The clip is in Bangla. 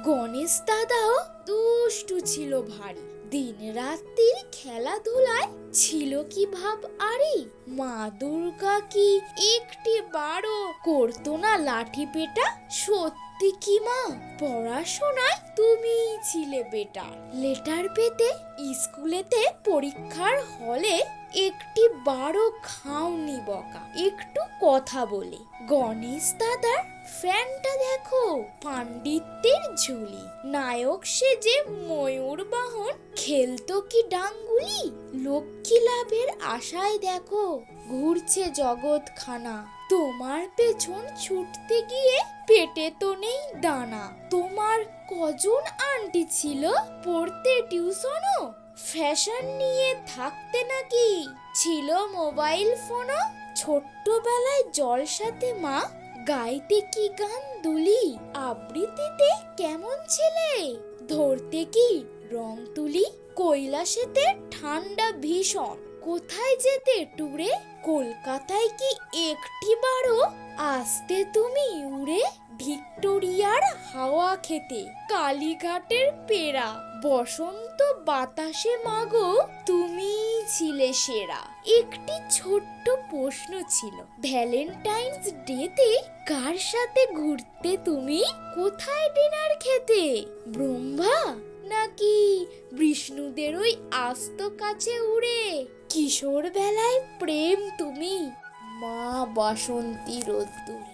গণেশ দাদাও দুষ্টু ছিল ভারী। দিন রাত্রির খেলাধুলায় ছিল কি ভাব আরি? মা দুর্গা কি একটি বারো? করতো না লাঠি পেটা? সত্যি কি মা? পড়াশোনায় তুমিই ছিলে বেটা। লেটার পেতে, স্কুলেতে পরীক্ষার হলে একটি বারো খাওনি বকা। একটু কথা বলে। গণেশ দাদার ফ্যানটা দেখো, পাণ্ডিত্যের ঝুলি। নায়ক সেজে ময়ূর বাহন, খেলতো কি ডাঙ্গুলি? লক্ষ্মী লাভের আশায় দেখো, ঘুরছে জগৎ খানা তোমার পেছন ছুটতে গিয়ে পেটে তো নেই দানা। তোমার কজন আন্টি ছিল? পড়তে টিউশনও? ফ্যাশন নিয়ে থাকতে নাকি? ছিল মোবাইল ফোনও? ছোট্টবেলায় জলসাতে মা গাইতে কি গান দুলি? আবৃত্তিতে কেমন ছেলে? ধরতে কি রং তুলি? কৈলাসেতে ঠান্ডা ভীষণ। কোথায় যেতে টুরে? কলকাতায় কি একটি বারো? আসতে তুমি উড়ে ভিক্টোরিয়ার হাওয়া খেতে। কালীঘাটের পেরা বসন্ত বাতাসে মাগো তুমি ছিলে সেরা। একটি ছোট্ট প্রশ্ন ছিল ভ্যালেন্টাইন্স ডেতে কার সাথে ঘুরতে তুমি? কোথায় ডিনার খেতে? ব্রহ্মা? নাকি বিষ্ণুদের ওই আস্ত কাছে উড়ে? কিশোর বেলায় প্রেম তুমি? মা বাসন্তী রোদ্দুরে।